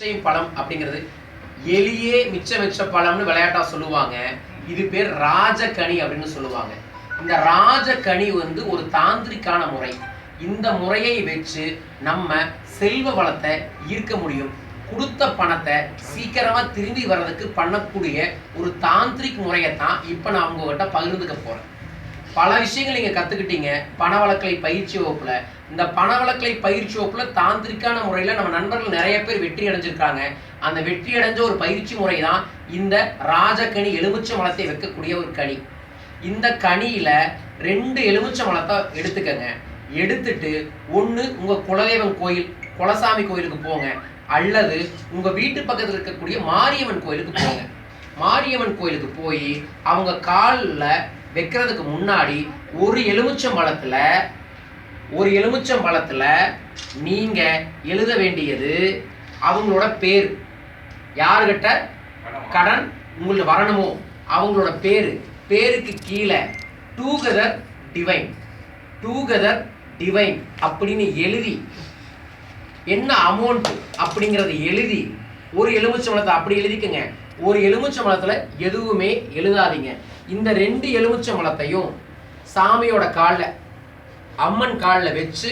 மிச்சம் பழம் அப்படிங்கிறது எலியே மிச்ச மிச்ச பழம்னு விளையாட்டா சொல்லுவாங்க. இது பேர் ராஜகனி அப்படின்னு சொல்லுவாங்க. இந்த ராஜகனி வந்து ஒரு தாந்திரிக்கான முறை. இந்த முறையை வச்சு நம்ம செல்வ வளத்தை ஈர்க்க முடியும். கொடுத்த பணத்தை சீக்கிரமா திரும்பி வர்றதுக்கு பண்ணக்கூடிய ஒரு தாந்திரிக் முறையை தான் இப்போ நான் உங்ககிட்ட பகிர்ந்துக்க போறேன். பல விஷயங்கள் நீங்கள் கற்றுக்கிட்டீங்க பணவழக்கலை பயிற்சி வகுப்பில். இந்த பணவழக்கலை பயிற்சி வகுப்பில் தாந்திரிக்கான முறையில் நம்ம நண்பர்கள் நிறைய பேர் வெற்றி அடைஞ்சிருக்காங்க. அந்த வெற்றி அடைஞ்ச ஒரு பயிற்சி முறை தான் இந்த ராஜகனி எலுமிச்சை மலத்தை வைக்கக்கூடிய ஒரு கனி. இந்த கனியில் ரெண்டு எலுமிச்சை மலத்தை எடுத்துக்கங்க. எடுத்துட்டு ஒன்று உங்கள் குலதெய்வம் கோயில் குலசாமி கோயிலுக்கு போங்க. அல்லது உங்கள் வீட்டு பக்கத்தில் இருக்கக்கூடிய மாரியம்மன் கோயிலுக்கு போங்க. மாரியம்மன் கோயிலுக்கு போய் அவங்க காலில் வைக்கிறதுக்கு முன்னாடி ஒரு எலுமிச்சம் பழத்துல ஒரு எலுமிச்சம் பழத்துல நீங்க எழுத வேண்டியது அவங்களோட பேர். யாருகிட்ட? கடன் உங்களுக்கு வரணுமோ? அவங்களோட பேரு. பேருக்கு கீழே டூகெதர் டிவைன் டூகெதர் டிவைன் அப்படின்னு எழுதி என்ன அமௌண்ட் அப்படிங்கிறத எழுதி ஒரு எலுமிச்சம்பழத்தை அப்படி எழுதிக்கங்க. ஒரு எலுமிச்சை மலத்தில் எதுவுமே எழுதாதீங்க. இந்த ரெண்டு எலுமிச்சை மலத்தையும் சாமியோட காலில் அம்மன் காலில் வச்சு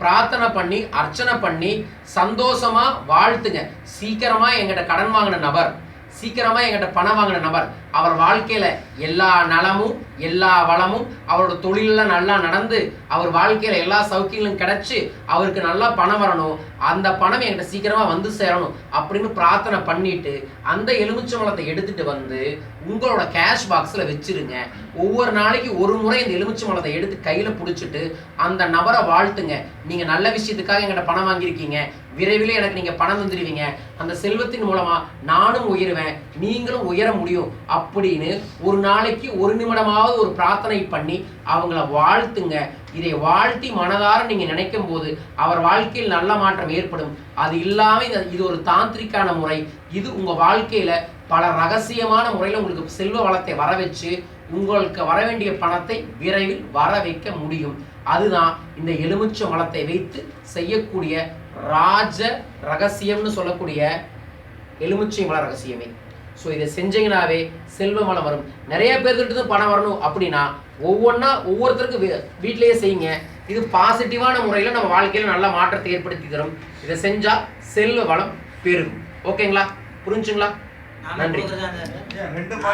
பிரார்த்தனை பண்ணி அர்ச்சனை பண்ணி சந்தோஷமாக வாழ்த்துங்க. சீக்கிரமாக எங்கிட்ட கடன் வாங்கின நபர் சீக்கிரமாக எங்கிட்ட பணம் வாங்கின நபர் அவர் வாழ்க்கையில எல்லா நலமும் எல்லா வளமும் அவரோட தொழிலெல்லாம் நல்லா நடந்து அவர் வாழ்க்கையில எல்லா சௌக்கியங்களும் கிடைச்சு அவருக்கு நல்லா பணம் வரணும் அந்த பணம் என்கிட்ட சீக்கிரமா வந்து சேரணும் அப்படின்னு பிரார்த்தனை பண்ணிட்டு அந்த எலுமிச்சம்பழத்தை எடுத்துட்டு வந்து உங்களோட கேஷ் பாக்ஸ்ல வச்சிருங்க. ஒவ்வொரு நாளைக்கு ஒரு முறை இந்த எலுமிச்சம்பழத்தை எடுத்து கையில பிடிச்சிட்டு அந்த நபரை வாழ்த்துங்க. நீங்க நல்ல விஷயத்துக்காக எங்கிட்ட பணம் வாங்கியிருக்கீங்க. விரைவில் எனக்கு நீங்க பணம் தந்துடுவீங்க. அந்த செல்வத்தின் மூலமா நானும் உயருவேன். நீங்களும் உயர முடியும். அப்படின்னு ஒரு நாளைக்கு ஒரு நிமிடமாவது ஒரு பிரார்த்தனை பண்ணி அவங்கள வாழ்த்துங்க. இதை வாழ்த்தி மனதார நீங்கள் நினைக்கும் போது அவர் வாழ்க்கையில் நல்ல மாற்றம் ஏற்படும். அது இல்லாமல் இது ஒரு தாந்திரிக்கான முறை. இது உங்கள் வாழ்க்கையில் பல ரகசியமான முறையில் உங்களுக்கு செல்வ வளத்தை வர வச்சு உங்களுக்கு வர வேண்டிய பணத்தை விரைவில் வர வைக்க முடியும். அதுதான் இந்த எலுமிச்ச மலத்தை வைத்து செய்யக்கூடிய ராஜ ரகசியம்னு சொல்லக்கூடிய எலுமிச்சை மல ரகசியமே. ஸோ இதை செஞ்சீங்கனாவே செல்வ வளம் வரும். நிறைய பேர்கிட்ட பணம் வரணும் அப்படின்னா ஒவ்வொன்றா ஒவ்வொருத்தருக்கும் வீட்டிலேயே செய்யுங்க. இது பாசிட்டிவான முறையில் நம்ம வாழ்க்கையில் நல்ல மாற்றத்தை ஏற்படுத்தி தரும். இதை செஞ்சால் செல்வ வளம் பெருகும். ஓகேங்களா? புரிஞ்சுங்களா? நன்றி.